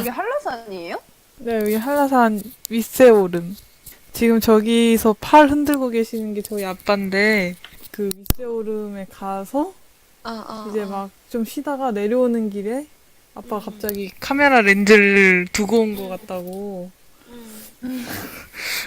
이게 한라산이에요? 네, 여기 한라산 윗세 오름. 지금 저기서 팔 흔들고 계시는 게 저희 아빠인데, 그 윗세 오름에 가서 아, 아, 이제 아. 막좀 쉬다가 내려오는 길에 아빠가 갑자기 카메라 렌즈를 두고 온 것 같다고. 음.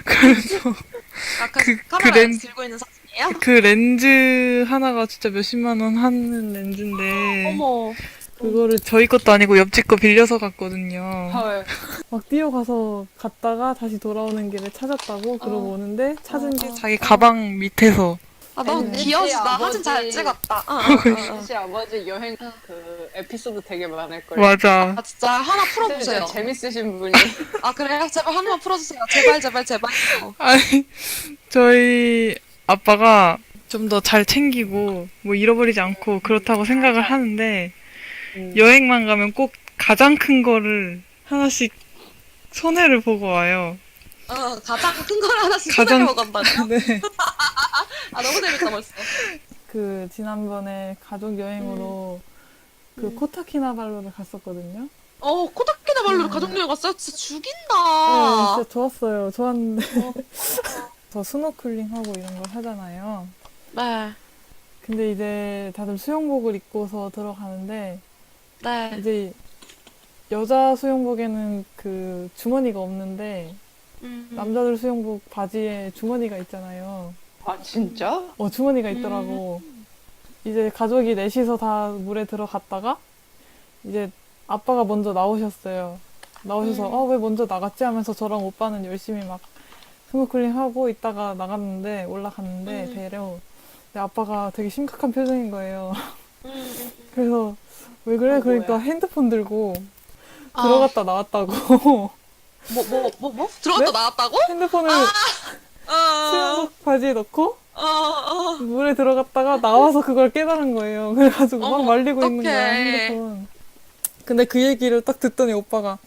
그래서 아, 그, 그- 카메라 그 렌- 들고 있는 사진이에요? 그 렌즈 하나가 진짜 몇십만 원 하는 렌즈인데, 어머. 그거를 저희 것도 아니고 옆집 거 빌려서 갔거든요. 헐. 막 뛰어가서 갔다가 다시 돌아오는 길에 찾았다고 그러고 어. 오는데 찾은 게 어, 어, 자기 가방 밑에서 아, 너무 아니, 귀여우시다. 아버지. 사진 잘 찍었다. 어, 어, 어, 어. 사실 아버지 여행 그 에피소드 되게 많을걸. 맞아. 아, 진짜 하나 풀어보세요. 재밌으신 분이. 아, 그래요? 제발 하나만 풀어주세요. 제발, 제발, 제발. 어. 아니, 저희 아빠가 좀 더 잘 챙기고, 뭐 잃어버리지 않고 그렇다고 생각을 하는데, 음. 여행만 가면 꼭 가장 큰 거를 하나씩 손해를 보고 와요. 어, 가장 큰 걸 하나씩 가장- 손에 먹었다고요? 네. 아, 너무 재밌다, 벌써. 그, 지난번에 가족 여행으로 그 음. 코타키나발루를 갔었거든요. 어, 코타키나발루로 네. 가족여행 갔어요? 진짜 네, 죽인다. 진짜 좋았어요. 좋았는데. 어. 저 스노클링하고 이런 걸 하잖아요. 네, 근데 이제 다들 수영복을 입고서 들어가는데, 네. 이제 여자 수영복에는 그 주머니가 없는데, 음. 남자들 수영복 바지에 주머니가 있잖아요. 아 진짜? 어, 주머니가 있더라고. 이제 가족이 넷이서 다 물에 들어갔다가, 이제 아빠가 먼저 나오셨어요. 나오셔서, 음. 어, 왜 먼저 나갔지? 하면서 저랑 오빠는 열심히 막 스노클링 하고 있다가 나갔는데, 올라갔는데, 음. 배로. 근데 아빠가 되게 심각한 표정인 거예요. 음, 음. 그래서, 왜 그래? 어, 그러니까 뭐야? 핸드폰 들고 아, 들어갔다 나왔다고. 뭐, 뭐, 뭐, 뭐? 들어갔다 네? 나왔다고? 핸드폰을 어, 수영복 바지에 넣고 어, 어. 물에 들어갔다가 나와서 그걸 깨달은 거예요. 그래가지고 막 어머, 말리고 있는 어떡해. 거야, 핸드폰. 근데 그 얘기를 딱 듣더니 오빠가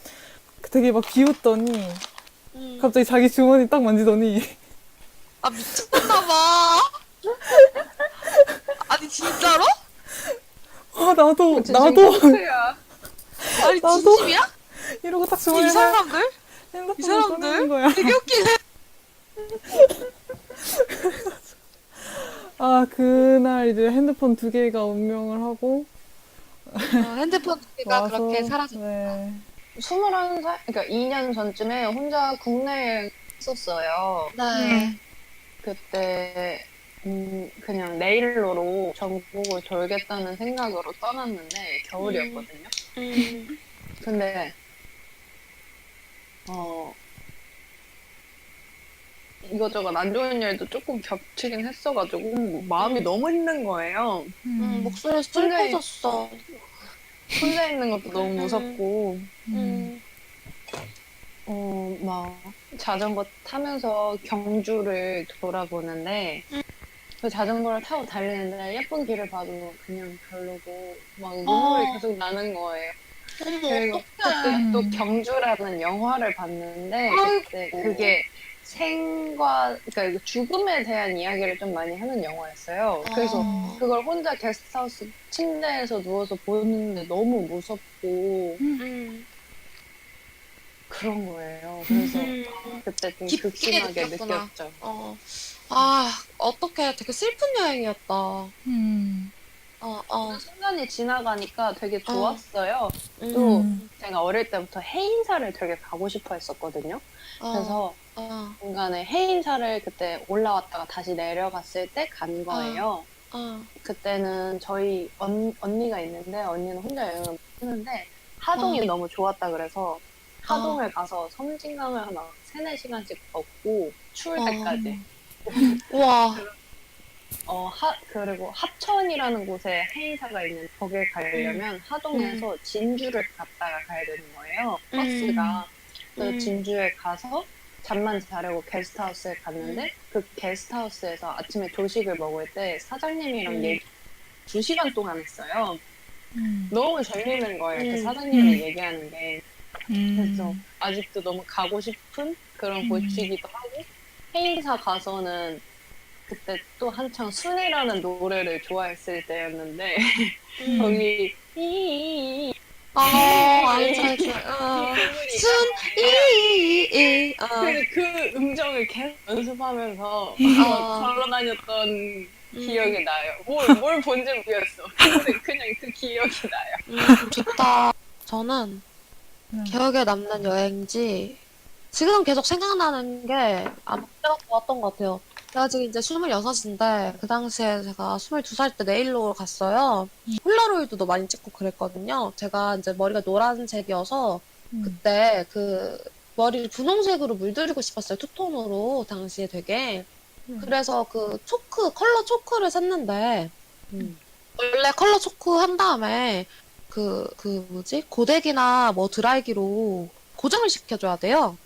되게 막 비웃더니 음. 갑자기 자기 주머니 딱 만지더니 아, 미쳤나봐. 아니, 진짜로? 아 나도 진심 나도. 아니, 나도 진심이야? 이러고 딱 이 주머니에 사람들? 이 사람들? 꺼내는 거야. 되게 웃기네. 아 그날 이제 핸드폰 두 개가 운명을 하고 어, 핸드폰 두 개가 와서 그렇게 사라졌다. 네. 21살, 그러니까 2년 전쯤에 혼자 국내에 있었어요. 네. 그때 음, 그냥 내일로로 전국을 돌겠다는 생각으로 떠났는데 겨울이었거든요. 음. 근데 어 이것저것 안 좋은 일도 조금 겹치긴 했어가지고 마음이 너무 힘든 거예요. 음, 목소리 혼자 슬퍼졌어. 혼자 있는 것도 너무 음. 무섭고 음. 어 막 자전거 타면서 경주를 돌아보는데 음. 그 자전거를 타고 달리는데 예쁜 길을 봐도 그냥 별로고 막 눈물이 어. 계속 나는 거예요. 그리고. 그때 또 음. 경주라는 영화를 봤는데. 그때 그게 생과 그러니까 죽음에 대한 이야기를 좀 많이 하는 영화였어요. 그래서 어. 그걸 혼자 게스트하우스 침대에서 누워서 보는데 너무 무섭고 음. 그런 거예요. 그래서 음. 그때 좀 깊게 극심하게 느꼈구나. 느꼈죠. 어. 아, 어떡해. 되게 슬픈 여행이었다. 음. 어, 어. 순간이 지나가니까 되게 좋았어요. 음. 또 음. 제가 어릴 때부터 해인사를 되게 가고 싶어 했었거든요. 어, 그래서 어, 중간에 해인사를 그때 올라왔다가 다시 내려갔을 때 간 거예요. 어. 그때는 저희 언, 언니가 있는데 언니는 혼자 여행을 했는데 하동이 어. 너무 좋았다 그래서 하동을 가서 섬진강을 하나 3, 4시간씩 걷고 추울 어. 때까지 우와. 어, 하, 그리고 합천이라는 곳에 해인사가 있는 거기에 가려면 하동에서 진주를 갔다가 가야 되는 거예요. 음. 버스가. 그래서 음. 진주에 가서 잠만 자려고 게스트하우스에 갔는데 음. 그 게스트하우스에서 아침에 조식을 먹을 때 사장님이랑 음. 얘기 두 시간 동안 했어요. 음. 너무 재밌는 거예요. 그 음. 사장님이 음. 얘기하는 게. 음. 그래서 아직도 너무 가고 싶은 그런 음. 곳이기도 하고 행사 가서는 그때 또 한창 순이라는 노래를 좋아했을 때였는데 음. 거기 이 어, 알죠, 알죠. 어. 순, 이, 이, 어. 그, 그 음정을 계속 연습하면서 아. 걸어 다녔던 음. 기억이 나요. 뭘, 뭘 본지 모르겠어. 근데 그냥 그 기억이 나요. 음, 좋다. 저는 음. 기억에 남는 여행지 지금 계속 생각나는 게 아마 그때가 좋았던 것 같아요. 제가 지금 이제 26인데 그 당시에 제가 22살 때 네일로 갔어요. 폴라로이드도 많이 찍고 그랬거든요. 제가 이제 머리가 노란색이어서 음. 그때 그 머리를 분홍색으로 물들이고 싶었어요. 투톤으로 당시에 되게. 음. 그래서 그 초크 컬러 초크를 샀는데 음. 원래 컬러 초크 한 다음에 그 그 뭐지 고데기나 뭐 드라이기로 고정을 시켜줘야 돼요.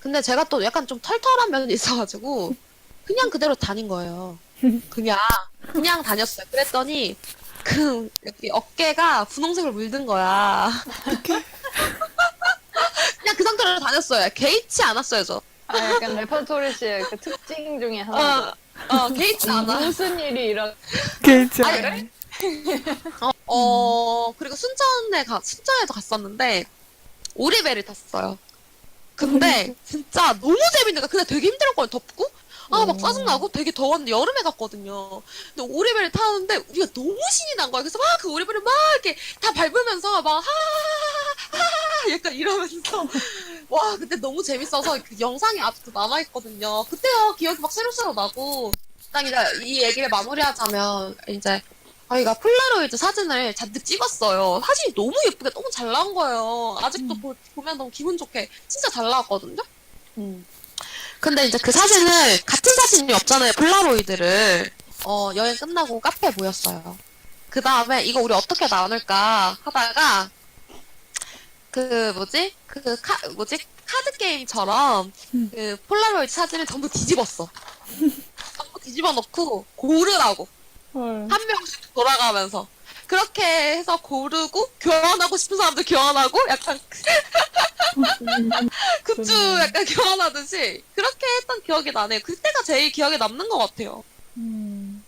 근데 제가 또 약간 좀 털털한 면이 있어가지고 그냥 그대로 다닌 거예요. 그냥 그냥 다녔어요. 그랬더니 그 여기 어깨가 분홍색을 물든 거야. 그냥 그 상태로 다녔어요. 개의치 않았어요, 저. 아, 약간 레퍼토리 씨의 그 특징 중에 하나죠. 어, 어 개의치 않아. 무슨 일이 일어 개의치 아, 않아. 그래? 어, 어, 그리고 순천에 가, 순천에도 갔었는데, 오리배를 탔어요. 근데, 진짜 너무 재밌는 거야. 근데 되게 힘들었거든요, 덥고. 아, 막 음. 짜증나고 되게 더웠는데, 여름에 갔거든요. 근데 오리배를 타는데, 우리가 너무 신이 난 거야. 그래서 막 그 오리배를 막 이렇게 다 밟으면서, 막, 하, 하, 하, 약간 이러면서. 와, 그때 너무 재밌어서 그 영상이 아직도 남아있거든요. 그때요, 기억이 막 새록새록 나고. 딱 이제 이 얘기를 마무리하자면, 이제, 저희가 폴라로이드 사진을 잔뜩 찍었어요. 사진이 너무 예쁘게 너무 잘 나온 거예요. 아직도 보, 보면 너무 기분 좋게 진짜 잘 나왔거든요. 음. 근데 이제 그 사진을 같은 사진이 없잖아요. 폴라로이드를 어, 여행 끝나고 카페에 모였어요. 그 다음에 이거 우리 어떻게 나눌까 하다가 그 뭐지 그 카 뭐지 카드 게임처럼 음. 그 폴라로이드 사진을 전부 뒤집었어. 전부 뒤집어 놓고 고르라고. 헐. 한 명씩 돌아가면서 그렇게 해서 고르고 교환하고 싶은 사람들 교환하고 약간 굿즈 좋네. 약간 교환하듯이 그렇게 했던 기억이 나네요. 그때가 제일 기억에 남는 것 같아요. 음.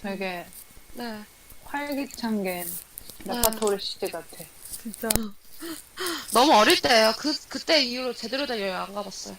되게 네. 활기찬 게 레퍼토리 씨 같아. 진짜. 너무 어릴 때예요. 그 그때 이후로 제대로 된 여행 안 가봤어요.